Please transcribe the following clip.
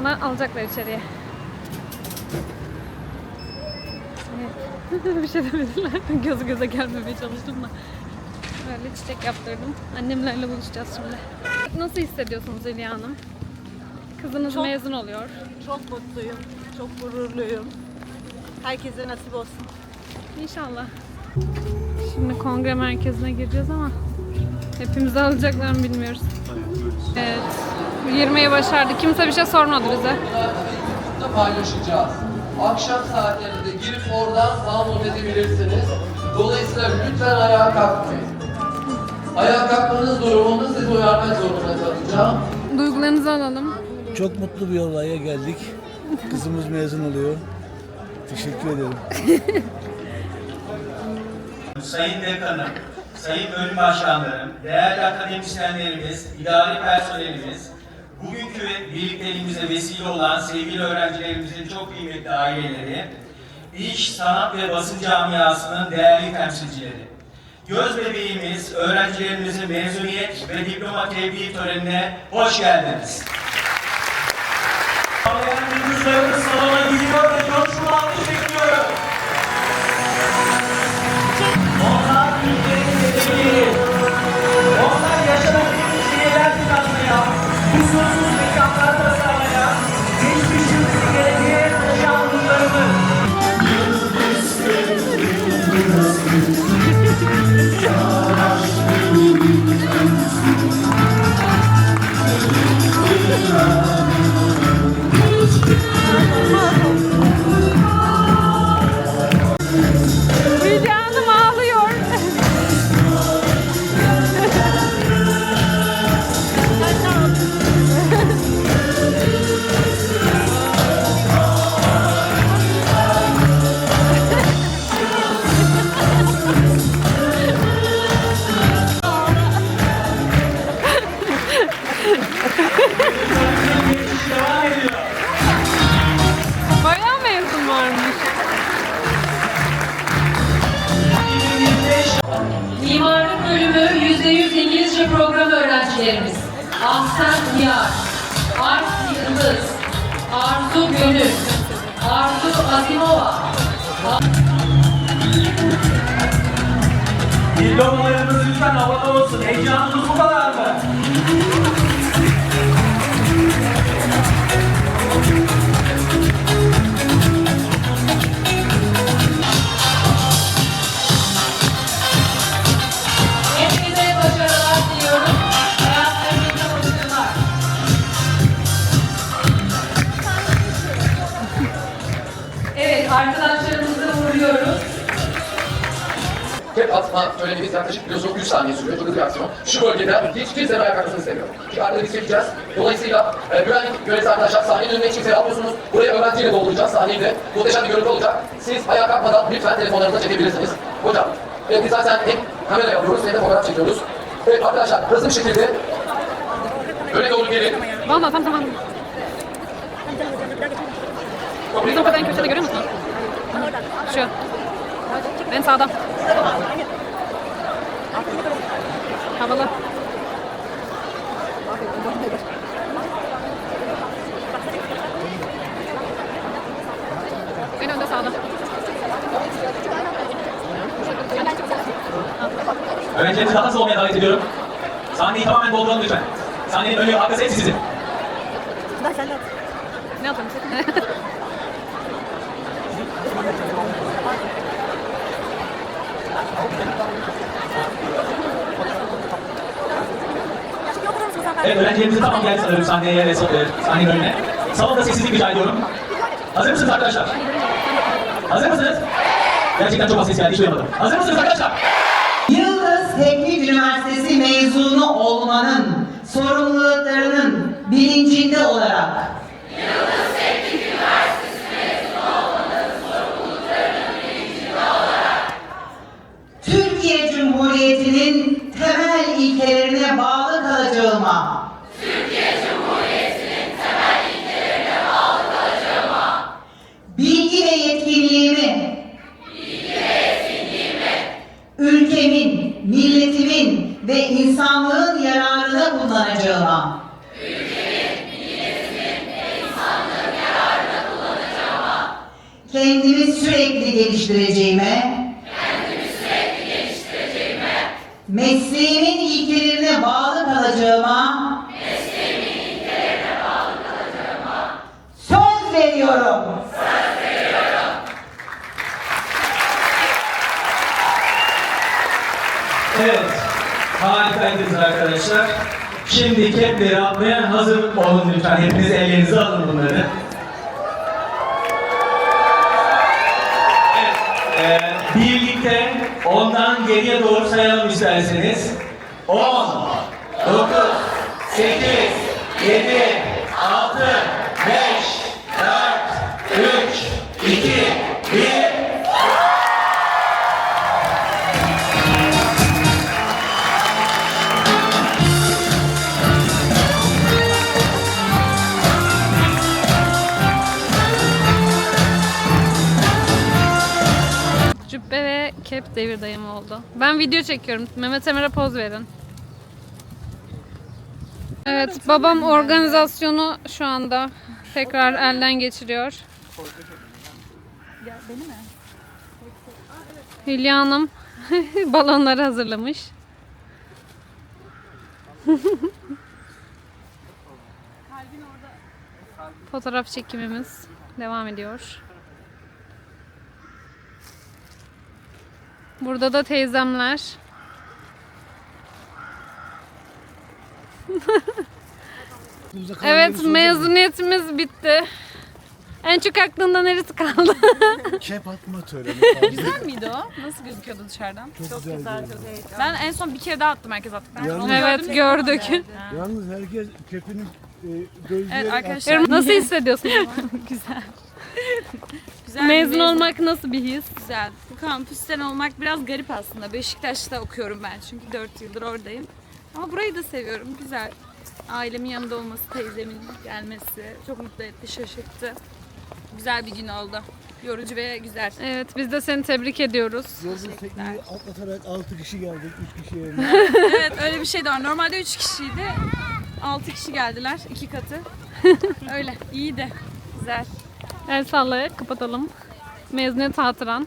Sana alacaklar içeriye. Evet. bir şey demediler. Gözü göze gelmemeye çalıştım da. Böyle çiçek yaptırdım. Annemlerle buluşacağız şimdi. Nasıl hissediyorsunuz Hülya Hanım? Kızınız Çok- mezun oluyor. Çok mutluyum, çok gururluyum. Herkese nasip olsun. İnşallah. Şimdi kongre merkezine gireceğiz ama hepimizi alacaklar mı bilmiyoruz. Evet. Girmeyi başardık. Kimse bir şey sormadı bize. da paylaşacağız. Akşam saatlerinde girip oradan download edebilirsiniz. Dolayısıyla lütfen ayağa kalkmayın. Ayağa kalkmanız durumunda sizi uyarmak zorunda kalacağım. Duygularınızı alalım. Çok mutlu bir olaya geldik. Kızımız mezun oluyor. Teşekkür ederim. Sayın Dekanım, Sayın Bölüm Başkanlarım, değerli akademisyenlerimiz, idari personelimiz, bugünkü birlikteliğimize vesile olan sevgili öğrencilerimizin çok kıymetli aileleri, iş, sanat ve basın camiasının değerli temsilcileri. Göz bebeğimiz, öğrencilerimizin mezuniyet ve diploma tebliğ törenine hoş geldiniz. Ağlayan yıldızlarımız salona gidiyor ve coşkulu bölümü %100 İngilizce programı öğrencilerimiz. Ahsen Niyar, Ars Yıldız, Arzu Gönül, Arzu Azimova, Diplomalarımız lütfen havada olsun. Heyecanımız bu kadar mı? Atma törenimiz yaklaşık biliyorsunuz 3 saniye sürüyor. Çok hızlı bir aksiyon. Şu bölgede hiç kimsenin ayağa kalkmasını istemiyorum. Arkada biz çekeceğiz. Dolayısıyla e, güvenlik görevlisi arkadaşlar sahnenin önüne hiç kimseyi almıyorsunuz. Buraya öğrenciyle dolduracağız sahneyi de. Muhteşem bir görüntü olacak. Siz ayağa kalkmadan lütfen telefonlarınıza çekebilirsiniz. Hocam, evet, biz zaten hem kamera yapıyoruz hem de fotoğraf çekiyoruz. Evet arkadaşlar hızlı bir şekilde öne doğru gelin. Valla tam zamanında. Biz o kadar köşede görüyor musun? Şu. En sağda. Havalı. En önde sağda. Öğrencilerimizi daha hızlı olmaya davet ediyorum. Sahneyi tamamen dolduralım lütfen. Sahnenin önü arkası hepsi sizin. Ne yapalım? Evet öğrencilerimizin tamam geldi sanırım sahneye ve e, sahnenin önüne. Salonda sessizlik rica ediyorum. Hazır mısınız arkadaşlar? Hazır mısınız? Gerçekten çok az ses geldi hiç duyamadım. Hazır mısınız arkadaşlar? Yıldız Teknik Üniversitesi mezunu olmanın sorumluluklarının bilincinde olarak Türkiye Cumhuriyeti'nin temel ilkelerine bağlı kalacağıma Türkiye Cumhuriyeti'nin temel ilkelerine bağlı kalacağıma bilgi ve yetkinliğimi bilgi ve yetkinliğimi ülkemin, milletimin ve insanlığın yararına kullanacağıma ülkemin, kendimi sürekli geliştireceğime kendimi sürekli geliştireceğime mesleğimin ilkeleri ilkelerine bağlı kalacağıma söz veriyorum. Evet, harikaydınız arkadaşlar. Şimdi kepleri atmaya hazır olun lütfen. Hepiniz ellerinize alın bunları. Evet, e, birlikte ondan geriye doğru sayalım isterseniz. 10, 9, 8, 7, 6, 5, 4, 3, 2, 1. Cübbe ve kep devir dayım oldu. Ben video çekiyorum. Mehmet Emir'e poz verin. Evet, babam organizasyonu şu anda tekrar elden geçiriyor. Hülya Hanım balonları hazırlamış. Fotoğraf çekimimiz devam ediyor. Burada da teyzemler. Evet mezuniyetimiz bitti. En çok aklında neresi kaldı? Kep atma töreni. Güzel miydi o? Nasıl gözüküyordu dışarıdan? Çok, güzel. Ben en son bir kere daha attım herkes attıktan sonra. Yalnız- Onu evet gördüm gördük. Yalnız herkes kepinin e, gözleri Evet arkadaşlar Nasıl hissediyorsun? güzel. güzel Mezun bir olmak nasıl bir his? Güzel. Bu kampüsten olmak biraz garip aslında. Beşiktaş'ta okuyorum ben çünkü 4 yıldır oradayım. Ama burayı da seviyorum. Güzel. Ailemin yanında olması, teyzemin gelmesi çok mutlu etti, şaşırttı. Güzel bir gün oldu. Yorucu ve güzel. Evet biz de seni tebrik ediyoruz. Yolda tekneyi atlatarak 6 kişi geldik, 3 kişi yerine. evet öyle bir şey de var. Normalde 3 kişiydi. 6 kişi geldiler. iki katı. öyle. İyiydi. Güzel. El sallaya kapatalım. Mezuniyet hatıran.